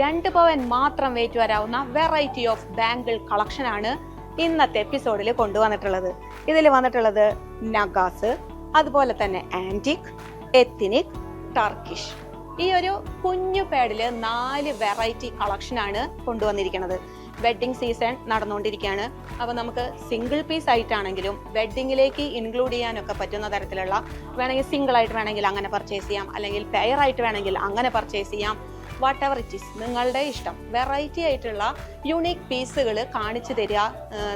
രണ്ട് പവൻ മാത്രം വെയിറ്റ് വരാവുന്ന വെറൈറ്റി ഓഫ് ബാങ്കിൾ കളക്ഷൻ ആണ് ഇന്നത്തെ എപ്പിസോഡിൽ കൊണ്ടുവന്നിട്ടുള്ളത്. ഇതിൽ വന്നിട്ടുള്ളത് നഗാസ് അതുപോലെ തന്നെ ആന്റിക് എത്തിനിക് ടർക്കിഷ് ഈ ഒരു കുഞ്ഞു പാഡിൽ നാല് വെറൈറ്റി കളക്ഷൻ ആണ് കൊണ്ടുവന്നിരിക്കുന്നത്. വെഡ്ഡിംഗ് സീസൺ നടന്നുകൊണ്ടിരിക്കുകയാണ്. അപ്പോൾ നമുക്ക് സിംഗിൾ പീസ് ആയിട്ടാണെങ്കിലും വെഡ്ഡിങ്ങിലേക്ക് ഇൻക്ലൂഡ് ചെയ്യാനൊക്കെ പറ്റുന്ന തരത്തിലുള്ള വേണമെങ്കിൽ സിംഗിൾ ആയിട്ട് വേണമെങ്കിൽ അങ്ങനെ പർച്ചേസ് ചെയ്യാം. അല്ലെങ്കിൽ പെയർ ആയിട്ട് വേണമെങ്കിൽ അങ്ങനെ പർച്ചേസ് ചെയ്യാം. വാട്ട് എവർ ഇറ്റ് ഈസ് നിങ്ങളുടെ ഇഷ്ടം. വെറൈറ്റി ആയിട്ടുള്ള യുണീക്ക് പീസുകൾ കാണിച്ചു തരിക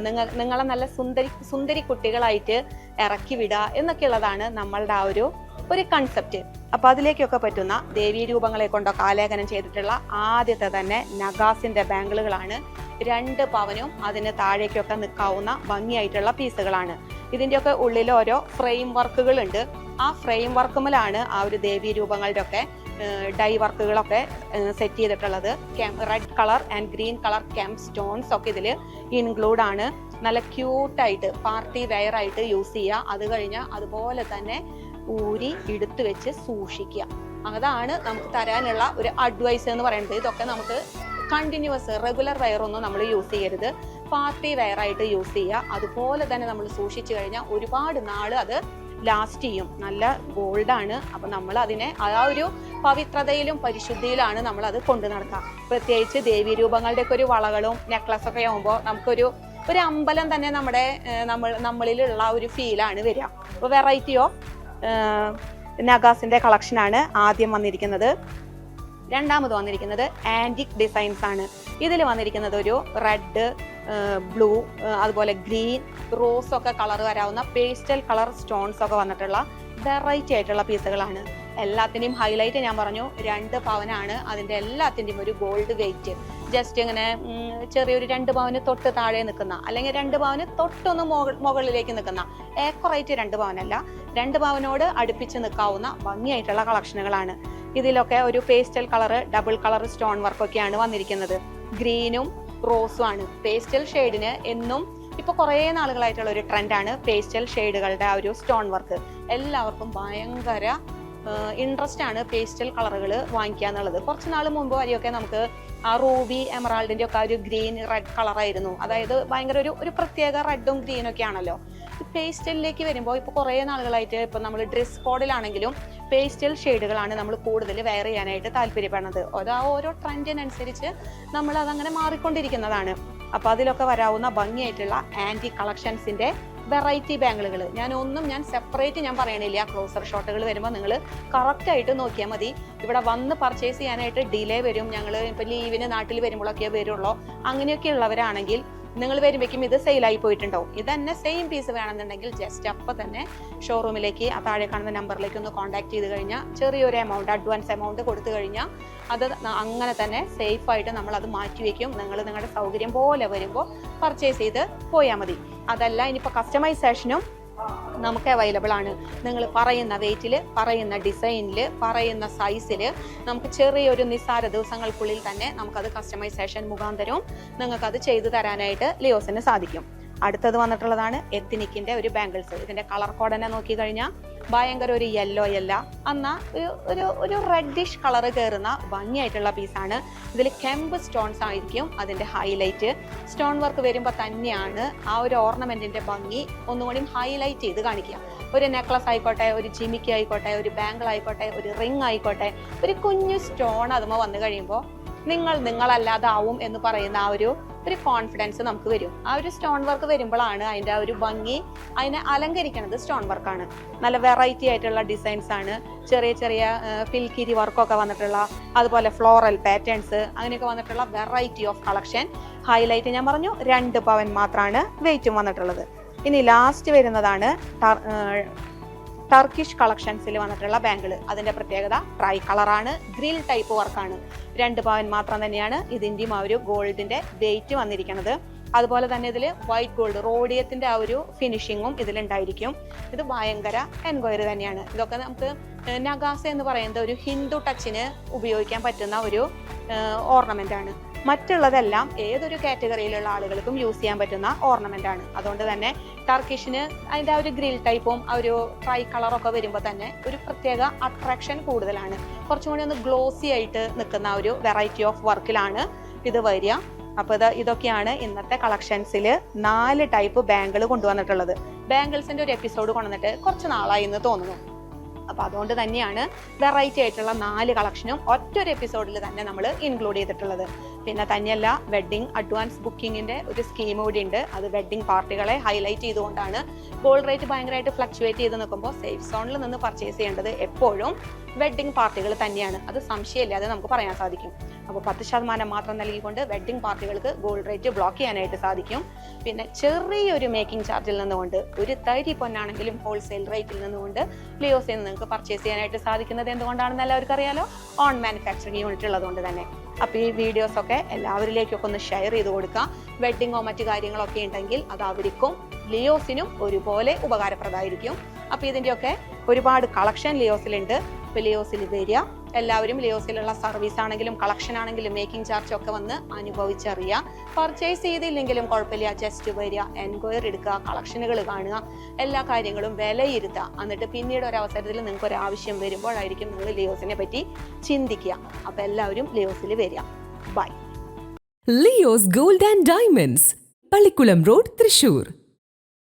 നിങ്ങൾ നിങ്ങളെ നല്ല സുന്ദരി സുന്ദരി കുട്ടികളായിട്ട് ഇറക്കി വിടുക എന്നൊക്കെയുള്ളതാണ് നമ്മളുടെ ആ ഒരു ഒരു കൺസെപ്റ്റ് അപ്പൊ അതിലേക്കൊക്കെ പറ്റുന്ന ദേവീ രൂപങ്ങളെ കൊണ്ടൊക്കെ ആലേഖനം ചെയ്തിട്ടുള്ള ആദ്യത്തെ തന്നെ നഗാസിന്റെ ബാംഗിളുകളാണ് രണ്ട് പവനും അതിന് താഴേക്കൊക്കെ നിൽക്കാവുന്ന ഭംഗിയായിട്ടുള്ള പീസുകളാണ് ഇതിന്റെയൊക്കെ ഉള്ളിൽ ഓരോ ഫ്രെയിം വർക്കുകളുണ്ട് ആ ഫ്രെയിം വർക്കുമിലാണ് ആ ഒരു ദേവീ രൂപങ്ങളുടെ ഒക്കെ ഡൈ വർക്കുകളൊക്കെ സെറ്റ് ചെയ്തിട്ടുള്ളത്. Red colour and green colour kemp stones ഒക്കെ ഇതിൽ ഇൻക്ലൂഡ് ആണ്. നല്ല ക്യൂട്ടായിട്ട് പാർട്ടി വെയർ ആയിട്ട് യൂസ് ചെയ്യുക. അത് കഴിഞ്ഞാൽ അതുപോലെ തന്നെ ഊരി എടുത്തു വെച്ച് സൂക്ഷിക്കുക. അതാണ് നമുക്ക് തരാനുള്ള ഒരു അഡ്വൈസ് എന്ന് പറയുന്നത്. ഇതൊക്കെ നമുക്ക് കണ്ടിന്യൂസ് റെഗുലർ വെയർ ഒന്നും നമ്മൾ യൂസ് ചെയ്യരുത്. പാർട്ടി വെയർ ആയിട്ട് യൂസ് ചെയ്യുക. അതുപോലെ തന്നെ നമ്മൾ സൂക്ഷിച്ചു കഴിഞ്ഞാൽ ഒരുപാട് നാൾ അത് ലാസ്റ്റ് ചെയ്യും. നല്ല ഗോൾഡാണ് അപ്പം നമ്മൾ അതിനെ ആ ഒരു പവിത്രതയിലും പരിശുദ്ധിയിലാണ് നമ്മൾ അത് കൊണ്ടു നടക്കുക. പ്രത്യേകിച്ച് ദേവീ രൂപങ്ങളുടെ ഒക്കെ ഒരു വളകളും നെക്ലസ് ഒക്കെ ആകുമ്പോൾ നമുക്കൊരു ഒരു അമ്പലം തന്നെ നമ്മുടെ നമ്മൾ നമ്മളിലുള്ള ഒരു ഫീലാണ് വരിക. അപ്പോൾ വെറൈറ്റി ഓഫ് നഗാസിന്റെ കളക്ഷനാണ് ആദ്യം വന്നിരിക്കുന്നത്. രണ്ടാമത് വന്നിരിക്കുന്നത് ആന്റിക് ഡിസൈൻസ് ആണ്. ഇതിൽ വന്നിരിക്കുന്നത് ഒരു റെഡ് ബ്ലൂ അതുപോലെ ഗ്രീൻ റോസ് ഒക്കെ കളർ വരാവുന്ന പേസ്റ്റൽ കളർ സ്റ്റോൺസ് ഒക്കെ വന്നിട്ടുള്ള വെറൈറ്റി ആയിട്ടുള്ള പീസുകളാണ്. എല്ലാത്തിന്റെയും ഹൈലൈറ്റ് ഞാൻ പറഞ്ഞു രണ്ട് പവനാണ്. അതിന്റെ എല്ലാത്തിന്റെയും ഒരു ഗോൾഡ് വെയിറ്റ്. ജസ്റ്റ് ഇങ്ങനെ ചെറിയൊരു രണ്ട് പവന് തൊട്ട് താഴെ നിൽക്കുന്ന അല്ലെങ്കിൽ രണ്ട് പവന് തൊട്ടൊന്ന് മുകളിലേക്ക് നിൽക്കുന്ന ഏക്കറേറ്റ് രണ്ട് പവനല്ല രണ്ട് പവനോട് അടുപ്പിച്ച് നിൽക്കാവുന്ന ഭംഗിയായിട്ടുള്ള കളക്ഷനുകളാണ്. ഇതിലൊക്കെ ഒരു pastel colour double colour stone വർക്കൊക്കെയാണ് വന്നിരിക്കുന്നത്. ഗ്രീനും റോസും ആണ്. പേസ്റ്റൽ ഷെയ്ഡിന് എന്നും ഇപ്പൊ കുറേ നാളുകളായിട്ടുള്ള ഒരു ട്രെൻഡാണ് പേസ്റ്റൽ ഷെയ്ഡുകളുടെ ആ ഒരു സ്റ്റോൺ വർക്ക്. എല്ലാവർക്കും ഭയങ്കര ഇൻട്രസ്റ്റ് ആണ് പേസ്റ്റൽ കളറുകൾ വാങ്ങിക്കുക എന്നുള്ളത്. കുറച്ച് നാൾ മുമ്പ് വരെയൊക്കെ നമുക്ക് ആ റൂബി എമറാൾഡിന്റെ ഒക്കെ ആ ഒരു ഗ്രീൻ റെഡ് കളറായിരുന്നു. അതായത് ഭയങ്കര ഒരു ഒരു പ്രത്യേക റെഡും ഗ്രീനും ഒക്കെ ആണല്ലോ. പേസ്റ്റലിലേക്ക് വരുമ്പോൾ ഇപ്പോൾ കുറേ നാളുകളായിട്ട് ഇപ്പോൾ നമ്മൾ ഡ്രസ് കോഡിലാണെങ്കിലും പേസ്റ്റൽ ഷെയ്ഡുകളാണ് നമ്മൾ കൂടുതൽ വെയർ ചെയ്യാനായിട്ട് താല്പര്യപ്പെടുന്നത്. അതാ ഓരോ ട്രെൻഡിനനുസരിച്ച് നമ്മൾ അതങ്ങനെ മാറിക്കൊണ്ടിരിക്കുന്നതാണ്. അപ്പോൾ അതിലൊക്കെ വരാവുന്ന ഭംഗിയായിട്ടുള്ള ആന്റി കളക്ഷൻസിന്റെ വെറൈറ്റി ബാങ്കിളുകൾ ഞാൻ ഒന്നും ഞാൻ സെപ്പറേറ്റ് ഞാൻ പറയണില്ല. ക്ലോസർ ഷോട്ടുകൾ വരുമ്പോൾ നിങ്ങൾ കറക്റ്റായിട്ട് നോക്കിയാൽ മതി. ഇവിടെ വന്ന് പർച്ചേസ് ചെയ്യാനായിട്ട് ഡിലേ വരും. ഞങ്ങൾ ഇപ്പോൾ ലീവിന് നാട്ടിൽ വരുമ്പോഴൊക്കെ വരുള്ളൂ. അങ്ങനെയൊക്കെ ഉള്ളവരാണെങ്കിൽ നിങ്ങൾ വരുമ്പോഴേക്കും ഇത് സെയിലായി പോയിട്ടുണ്ടോ ഇത് തന്നെ സെയിം പീസ് വേണമെന്നുണ്ടെങ്കിൽ ജസ്റ്റ് അപ്പം തന്നെ ഷോറൂമിലേക്ക് ആ താഴെ കാണുന്ന നമ്പറിലേക്ക് ഒന്ന് കോൺടാക്ട് ചെയ്ത് കഴിഞ്ഞാൽ ചെറിയൊരു എമൗണ്ട് അഡ്വാൻസ് എമൗണ്ട് കൊടുത്തു കഴിഞ്ഞാൽ അത് അങ്ങനെ തന്നെ സേഫ് ആയിട്ട് നമ്മൾ അത് മാറ്റി വയ്ക്കും നിങ്ങൾ നിങ്ങളുടെ സൗകര്യം പോലെ വരുമ്പോൾ പർച്ചേസ് ചെയ്ത് പോയാൽ മതി. അതല്ല ഇനിയിപ്പോൾ കസ്റ്റമൈസേഷനും നമുക്ക് അവൈലബിൾ ആണ്. നിങ്ങൾ പറയുന്ന വെയിറ്റിൽ പറയുന്ന ഡിസൈനിൽ പറയുന്ന സൈസിൽ നമുക്ക് ചെറിയൊരു നിസ്സാര ദിവസങ്ങൾക്കുള്ളിൽ തന്നെ നമുക്കത് കസ്റ്റമൈസേഷൻ മുഖാന്തരവും നിങ്ങൾക്കത് ചെയ്തു തരാനായിട്ട് ലിയോസിന് സാധിക്കും. അടുത്തത് വന്നിട്ടുള്ളതാണ് എത്തിനിക്കിന്റെ ഒരു ബാംഗിൾസ്. ഇതിന്റെ കളർ കോഡ് തന്നെ നോക്കി കഴിഞ്ഞാൽ ഭയങ്കര ഒരു യെല്ലോ അല്ല. എന്നാ ഒരു ഒരു റെഡിഷ് കളർ കയറുന്ന ഭംഗിയായിട്ടുള്ള പീസാണ് ഇതിൽ കെമ്പ് സ്റ്റോൺസ് ആയിരിക്കും അതിന്റെ ഹൈലൈറ്റ് സ്റ്റോൺ വർക്ക് വരുമ്പോൾ തന്നെയാണ് ആ ഒരു ഓർണമെന്റിന്റെ ഭംഗി ഒന്നുകൂടി ഹൈലൈറ്റ് ചെയ്ത് കാണിക്കുക. ഒരു നെക്ലസ് ആയിക്കോട്ടെ ഒരു ചിമിക്ക് ആയിക്കോട്ടെ ഒരു ബാങ്കിൾ ആയിക്കോട്ടെ ഒരു റിംഗ് ആയിക്കോട്ടെ ഒരു കുഞ്ഞു സ്റ്റോൺ അതുമ്പോൾ വന്നു കഴിയുമ്പോൾ നിങ്ങൾ നിങ്ങളല്ലാതാവും എന്ന് പറയുന്ന ആ ഒരു ഒരു കോൺഫിഡൻസ് നമുക്ക് വരും. ആ ഒരു സ്റ്റോൺ വർക്ക് വരുമ്പോഴാണ് അതിന്റെ ആ ഒരു ഭംഗി അതിനെ അലങ്കരിക്കുന്നത് സ്റ്റോൺ വർക്കാണ് നല്ല വെറൈറ്റി ആയിട്ടുള്ള ഡിസൈൻസ് ആണ്. ചെറിയ ചെറിയ ഫിൽക്കിരി വർക്കൊക്കെ വന്നിട്ടുള്ള അതുപോലെ ഫ്ലോറൽ പാറ്റേൺസ് അങ്ങനെയൊക്കെ വന്നിട്ടുള്ള വെറൈറ്റി ഓഫ് കളക്ഷൻ ഹൈലൈറ്റ് ഞാൻ പറഞ്ഞു രണ്ട് പവൻ മാത്രമാണ് വെയിറ്റും വന്നിട്ടുള്ളത്. ഇനി ലാസ്റ്റ് വരുന്നതാണ് ടർക്കിഷ് കളക്ഷൻസിൽ വന്നിട്ടുള്ള ബാങ്കിൾ അതിന്റെ പ്രത്യേകത ട്രൈ കളറാണ് ഗ്രിൽ ടൈപ്പ് വർക്കാണ് രണ്ട് പവൻ മാത്രം തന്നെയാണ് ഇതിന്റെയും ആ ഒരു ഗോൾഡിന്റെ വെയിറ്റ് വന്നിരിക്കുന്നത്. അതുപോലെ തന്നെ ഇതിൽ വൈറ്റ് ഗോൾഡ് റോഡിയത്തിന്റെ ആ ഒരു ഫിനിഷിങ്ങും ഇതിലുണ്ടായിരിക്കും. ഇത് ഭയങ്കര എൻക്വയറി തന്നെയാണ്. ഇതൊക്കെ നമുക്ക് നഗാസ എന്ന് പറയുന്നത് ഒരു ഹിന്ദു ടച്ചിന് ഉപയോഗിക്കാൻ പറ്റുന്ന ഒരു ഓർണമെന്റ് ആണ്. മറ്റുള്ളതെല്ലാം ഏതൊരു കാറ്റഗറിയിലുള്ള ആളുകൾക്കും യൂസ് ചെയ്യാൻ പറ്റുന്ന ഓർണമെന്റ് ആണ്. അതുകൊണ്ട് തന്നെ ടർക്കിഷിന് അതിന്റെ ആ ഒരു ഗ്രിൽ ടൈപ്പും ആ ഒരു ട്രൈ കളറൊക്കെ വരുമ്പോൾ തന്നെ ഒരു പ്രത്യേക അട്രാക്ഷൻ കൂടുതലാണ്. കുറച്ചും കൂടി ഒന്ന് ഗ്ലോസി ആയിട്ട് നിൽക്കുന്ന ഒരു വെറൈറ്റി ഓഫ് വർക്കിലാണ് ഇത് വരിക. അപ്പോൾ ഇത് ഇതൊക്കെയാണ് ഇന്നത്തെ കളക്ഷൻസിൽ നാല് ടൈപ്പ് ബാങ്കിൾ കൊണ്ടുവന്നിട്ടുള്ളത്. ബാംഗിൾസിന്റെ ഒരു എപ്പിസോഡ് കൊണ്ടുവന്നിട്ട് കുറച്ച് നാളായി എന്ന് തോന്നുന്നു. അപ്പൊ അതുകൊണ്ട് തന്നെയാണ് വെറൈറ്റി ആയിട്ടുള്ള നാല് കളക്ഷനും ഒറ്റൊരു എപ്പിസോഡിൽ തന്നെ നമ്മൾ ഇൻക്ലൂഡ് ചെയ്തിട്ടുള്ളത്. പിന്നെ തന്നെയല്ല വെഡ്ഡിംഗ് അഡ്വാൻസ് ബുക്കിങ്ങിന്റെ ഒരു സ്കീം കൂടി ഉണ്ട്. അത് വെഡ്ഡിംഗ് പാർട്ടികളെ ഹൈലൈറ്റ് ചെയ്തുകൊണ്ടാണ് ഗോൾഡ് റേറ്റ് ഭയങ്കരമായിട്ട് ഫ്ലക്ച്വേറ്റ് ചെയ്ത് നിൽക്കുമ്പോൾ സേഫ് സോണിൽ നിന്ന് പർച്ചേസ് ചെയ്യേണ്ടത് എപ്പോഴും വെഡ്ഡിംഗ് പാർട്ടികൾ തന്നെയാണ്. അത് സംശയമില്ലാതെ നമുക്ക് പറയാൻ സാധിക്കും. അപ്പോൾ പത്ത് ശതമാനം മാത്രം നൽകിക്കൊണ്ട് വെഡ്ഡിംഗ് പാർട്ടികൾക്ക് ഗോൾഡ് റേറ്റ് ബ്ലോക്ക് ചെയ്യാനായിട്ട് സാധിക്കും. പിന്നെ ചെറിയൊരു മേക്കിംഗ് ചാർജിൽ നിന്നുകൊണ്ട് ഒരു തരി പൊന്നാണെങ്കിലും ഹോൾസെയിൽ റേറ്റിൽ നിന്നുകൊണ്ട് ലിയോസിൽ നിന്ന് നിങ്ങൾക്ക് പർച്ചേസ് ചെയ്യാനായിട്ട് സാധിക്കുന്നത് എന്തുകൊണ്ടാണെന്ന് എല്ലാവർക്കും അറിയാലോ? ഓൺ മാനുഫാക്ചറിങ് യൂണിറ്റ് ഉള്ളതുകൊണ്ട് തന്നെ. അപ്പോൾ ഈ വീഡിയോസൊക്കെ എല്ലാവരിലേക്കൊക്കെ ഒന്ന് ഷെയർ ചെയ്ത് കൊടുക്കുക. വെഡ്ഡിങ്ങോ മറ്റു കാര്യങ്ങളൊക്കെ ഉണ്ടെങ്കിൽ അത് അവർക്കും ലിയോസിനും ഒരുപോലെ ഉപകാരപ്രദമായിരിക്കും. അപ്പോൾ ഇതിന്റെയൊക്കെ ഒരുപാട് കളക്ഷൻ ലിയോസിലുണ്ട്. അപ്പോൾ ലിയോസിൽ വരിക. എല്ലാവരും ലിയോസിലുള്ള സർവീസ് ആണെങ്കിലും കളക്ഷൻ ആണെങ്കിലും മേക്കിംഗ് ചാർജ് ഒക്കെ വന്ന് അനുഭവിച്ചറിയുക പർച്ചേസ് ചെയ്തില്ലെങ്കിലും കുഴപ്പമില്ല. ജസ്റ്റ് വരിക എൻക്വയറി എടുക്കുക കളക്ഷനുകൾ കാണുക എല്ലാ കാര്യങ്ങളും വിലയിരുത്തുക. എന്നിട്ട് പിന്നീട് ഒരു അവസരത്തിൽ നിങ്ങൾക്ക് ഒരു ആവശ്യം വരുമ്പോഴായിരിക്കും നിങ്ങൾ ലിയോസിനെ പറ്റി ചിന്തിക്കുക. അപ്പോൾ എല്ലാവരും ലിയോസിൽ വരിക. Bye Leo's gold and diamonds Pallikulam road Thrissur